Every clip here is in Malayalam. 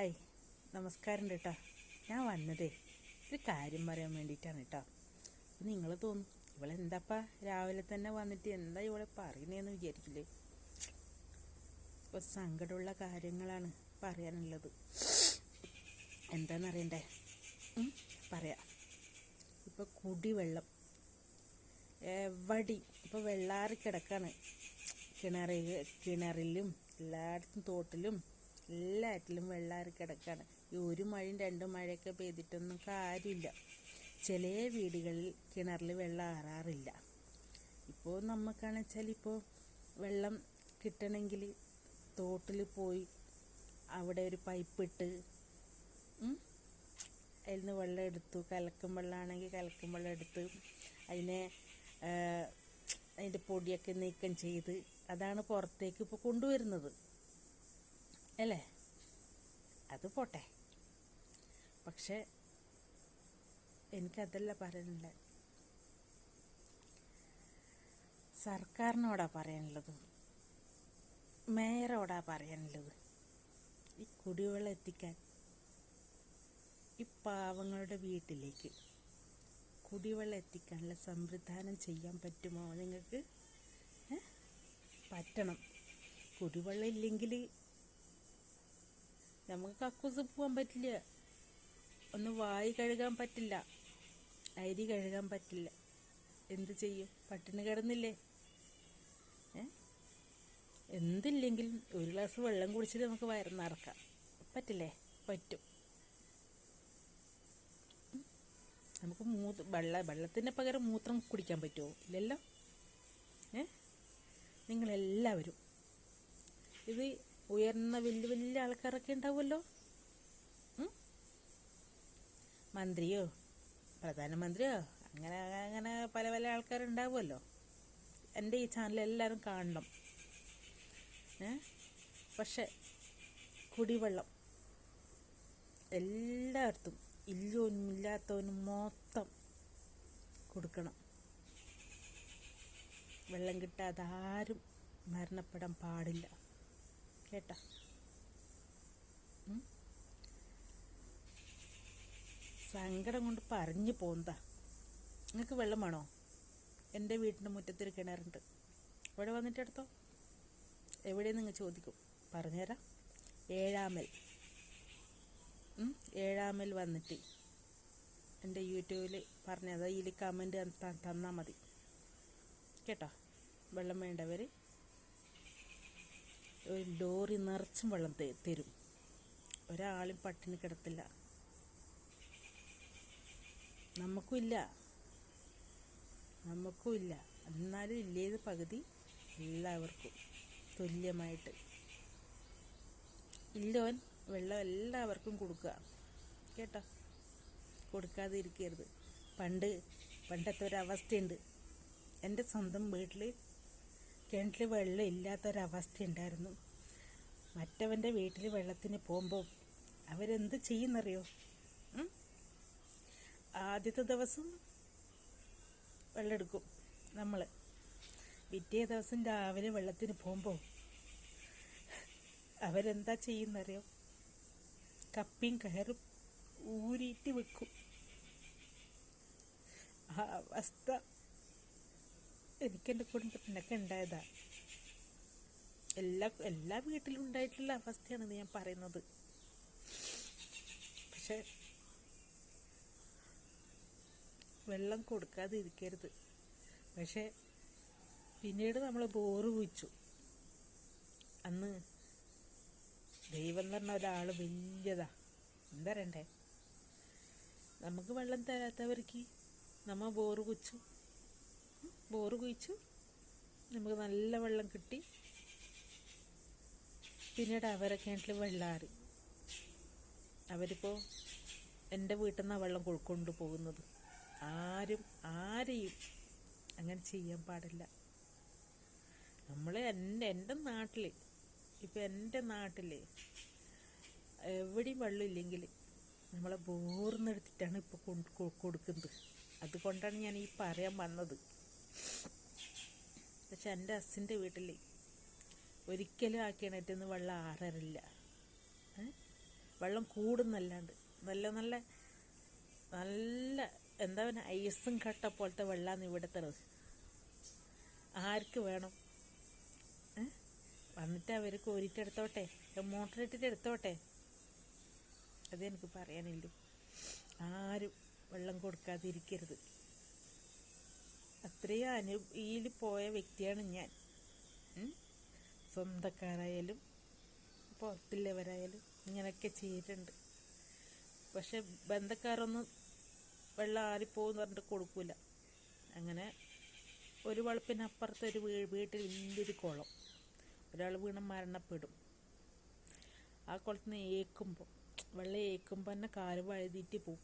ഹായ്. നമസ്കാരം കേട്ടോ ഞാൻ വന്നതേ. ഒരു കാര്യം പറയാൻ വേണ്ടിയിട്ടാണ് കേട്ടോ അപ്പം നിങ്ങൾ തോന്നും ഇവളെന്താപ്പാ രാവിലെ തന്നെ വന്നിട്ട് എന്താ ഇവളെ പറയുന്നതെന്ന് വിചാരിക്കില്ലേ? ഇപ്പോൾ സങ്കടമുള്ള കാര്യങ്ങളാണ് പറയാനുള്ളത്. എന്താണെന്നറിയണ്ടേ പറയാം. ഇപ്പോൾ കുടിവെള്ളം. എവടി? ഇപ്പോൾ വെള്ളാറി കിടക്കാണ് കിണറി കിണറിലും എല്ലായിടത്തും തോട്ടിലും എല്ലാറ്റിലും വെള്ളാറി കിടക്കാണ്. ഈ ഒരു മഴയും രണ്ട് മഴയൊക്കെ പെയ്തിട്ടൊന്നും കാര്യമില്ല. ചില വീടുകളിൽ കിണറിൽ വെള്ളം ആറാറില്ല. ഇപ്പോൾ നമുക്കാണെന്ന് വെച്ചാൽ ഇപ്പോൾ വെള്ളം കിട്ടണമെങ്കിൽ തോട്ടിൽ പോയി അവിടെ ഒരു പൈപ്പ് ഇട്ട് അതിൽ നിന്ന് വെള്ളം എടുത്തു. കലക്കും വെള്ളമാണെങ്കിൽ കലക്കും വെള്ളം എടുത്ത് അതിനെ അതിന്റെ പൊടിയൊക്കെ നീക്കം ചെയ്ത് അതാണ് പുറത്തേക്ക് ഇപ്പോൾ കൊണ്ടുവരുന്നത്. അല്ലേ? അത് പോട്ടെ. പക്ഷെ എനിക്കതല്ല പറയാനുള്ളത്. സർക്കാരിനോടാ പറയാനുള്ളത്. മേയറോടാ പറയാനുള്ളത്. ഈ കുടിവെള്ളം എത്തിക്കാൻ ഈ പാവങ്ങളുടെ വീട്ടിലേക്ക് കുടിവെള്ളം എത്തിക്കാനുള്ള സംവിധാനം ചെയ്യാൻ പറ്റുമോ നിങ്ങൾക്ക്? പറ്റണം. കുടിവെള്ളം ഇല്ലെങ്കിൽ നമുക്ക് കക്കൂസ് പോകാൻ പറ്റില്ല. ഒന്ന് വായി കഴുകാൻ പറ്റില്ല. അരി കഴുകാൻ പറ്റില്ല. എന്ത് ചെയ്യും? പട്ടിണി കിടന്നില്ലേ? എന്തില്ലെങ്കിലും ഒരു ഗ്ലാസ് വെള്ളം കുടിച്ചിട്ട് നമുക്ക് വയറ് നിറക്കാം. പറ്റില്ലേ? പറ്റും. നമുക്ക് മൂത്ര വെള്ള വെള്ളത്തിന് പകരം മൂത്രം കുടിക്കാൻ പറ്റുമോ? ഇല്ലല്ലോ? ഏ? നിങ്ങളെല്ലാവരും ഇത് ഉയർന്ന വലിയ വലിയ ആൾക്കാരൊക്കെ ഉണ്ടാവുമല്ലോ? മന്ത്രിയോ? പ്രധാനമന്ത്രിയോ? അങ്ങനെ അങ്ങനെ പല പല ആൾക്കാരുണ്ടാവുമല്ലോ. എന്റെ ഈ ചാനൽ എല്ലാവരും കാണണം. പക്ഷെ കുടിവെള്ളം. എല്ലായിടത്തും ഇല്ലോനും ഇല്ലാത്തവനും മൊത്തം കൊടുക്കണം. വെള്ളം കിട്ടാതെ ആരും മരണപ്പെടാൻ പാടില്ല. കേട്ടാ? സങ്കടം കൊണ്ട് പറഞ്ഞു പോന്താ നിങ്ങൾക്ക് വെള്ളം വേണോ? എന്റെ വീട്ടിന്റെ മുറ്റത്തൊരു കിണറുണ്ട്. ഇവിടെ വന്നിട്ട് എടുത്തോ. എവിടെ നിങ്ങൾ ചോദിക്കും. പറഞ്ഞുതരാം. ഏഴാമൽ? ഏഴാമൽ വന്നിട്ട് എന്റെ യൂട്യൂബിൽ പറഞ്ഞത്. അതിൽ കമന്റ് തന്നാൽ മതി. കേട്ടോ? വെള്ളം വേണ്ടവർ ലോറി നിറച്ചും വെള്ളം തരും. ഒരാളും പട്ടിണി കിടത്തില്ല. നമുക്കും ഇല്ല. നമുക്കും ഇല്ല. എന്നാലും ഇല്ലേത് പകുതി എല്ലാവർക്കും തുല്യമായിട്ട്. ഇല്ലവൻ വെള്ളം എല്ലാവർക്കും കൊടുക്കുക. കേട്ടോ? കൊടുക്കാതെ ഇരിക്കരുത് പണ്ട് പണ്ടത്തെ ഒരവസ്ഥയുണ്ട് എന്റെ സ്വന്തം വീട്ടിൽ കിണറ്റിൽ വെള്ളം ഇല്ലാത്തൊരവസ്ഥ ഉണ്ടായിരുന്നു മറ്റവന്റെ വീട്ടിൽ വെള്ളത്തിന് പോകുമ്പോൾ അവരെന്ത് ചെയ്യുന്നറിയോ? ആദ്യത്തെ ദിവസം വെള്ളം എടുക്കും നമ്മൾ പിറ്റേ ദിവസം രാവിലെ വെള്ളത്തിന് പോകുമ്പോൾ അവരെന്താ ചെയ്യുന്നറിയോ? കപ്പിയും കയറും ഊരിയിട്ട് വെക്കും. ആ അവസ്ഥ എനിക്കെന്റെ കുടുംബത്തിനൊക്കെ ഉണ്ടായതാ. എല്ലാ എല്ലാ വീട്ടിലും ഉണ്ടായിട്ടുള്ള അവസ്ഥയാണ് ഇത് ഞാൻ പറയുന്നത്. പക്ഷെ വെള്ളം കൊടുക്കാതെ ഇരിക്കരുത് പക്ഷെ പിന്നീട് നമ്മൾ ബോറ് കുഴിച്ചു. അന്ന് ദൈവം പറഞ്ഞ ഒരാൾ വലിയതാ. എന്താ പറയണ്ടേ? നമുക്ക് വെള്ളം തരാത്തവർക്ക് നമ്മ ബോറ് കുച്ചു ബോറ് കുഴിച്ചു. നമുക്ക് നല്ല വെള്ളം കിട്ടി. പിന്നീട് അവരെ കിണറ്റിൽ വെള്ളാറി. അവരിപ്പോൾ എന്റെ വീട്ടിൽ നിന്നാണ് വെള്ളം കൊഴുക്കൊണ്ട് പോകുന്നത്. ആരും ആരെയും അങ്ങനെ ചെയ്യാൻ പാടില്ല. നമ്മൾ എന്റെ എന്റെ നാട്ടിൽ ഇപ്പം എന്റെ നാട്ടിൽ എവിടെയും വെള്ളമില്ലെങ്കിൽ നമ്മളെ ബോർന്നെടുത്തിട്ടാണ് ഇപ്പോൾ കൊടുക്കുന്നത്. അതുകൊണ്ടാണ് ഞാൻ ഈ പറയാൻ വന്നത്. പക്ഷെ എന്റെ അസിന്റെ വീട്ടിൽ ഒരിക്കലും ആ കിണറ്റിൽ നിന്ന് വെള്ളം ആറരില്ല? വെള്ളം കൂടുന്നല്ലാണ്ട് നല്ല നല്ല നല്ല എന്താ പറയുക ഐസും കട്ട പോലത്തെ വെള്ളമാണ് ഇവിടുത്തെ ആർക്ക് വേണം? വന്നിട്ട് അവർ കോരിട്ടെടുത്തോട്ടെ മോട്ടറിട്ടിട്ട് എടുത്തോട്ടെ അതെനിക്ക് പറയാനുള്ളൂ ആരും വെള്ളം കൊടുക്കാതിരിക്കരുത്. അത്രയും അനു ഇതിൽ പോയ വ്യക്തിയാണ് ഞാൻ. സ്വന്തക്കാരായാലും പുറത്തുള്ളവരായാലും ഇങ്ങനെയൊക്കെ ചെയ്തിട്ടുണ്ട്. പക്ഷെ ബന്ധക്കാരൊന്നും വെള്ളം ആറിപ്പോകുമെന്ന് പറഞ്ഞിട്ട് കൊടുക്കൂല. അങ്ങനെ ഒരു വളപ്പിനപ്പുറത്ത് ഒരു വീ വീട്ടിൽ വലിയൊരു കുളം. ഒരാൾ വീണ് മരണപ്പെടും. ആ കുളത്തിൽ നിന്ന് ഏക്കുമ്പോൾ വെള്ളം ഏക്കുമ്പോൾ തന്നെ കാൽ വഴുതിയിട്ട് പോവും.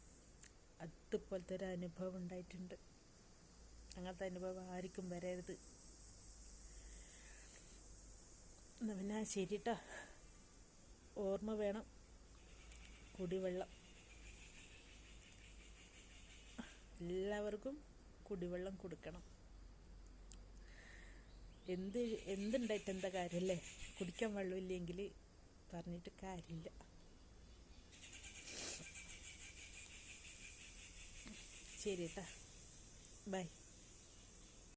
അതുപോലത്തെ ഒരു അനുഭവം ഉണ്ടായിട്ടുണ്ട്. അങ്ങനത്തെ അനുഭവം ആർക്കും വരരുത്. എന്നാ പിന്നെ ശരിട്ടാ. ഓർമ്മ വേണം. കുടിവെള്ളം. എല്ലാവർക്കും കുടിവെള്ളം കൊടുക്കണം. എന്ത് എന്തുണ്ടായിട്ട് എന്താ കാര്യമല്ലേ കുടിക്കാൻ വെള്ളമില്ലെങ്കിൽ പറഞ്ഞിട്ട് കാര്യമില്ല. ശരി കേട്ടാ ബൈ.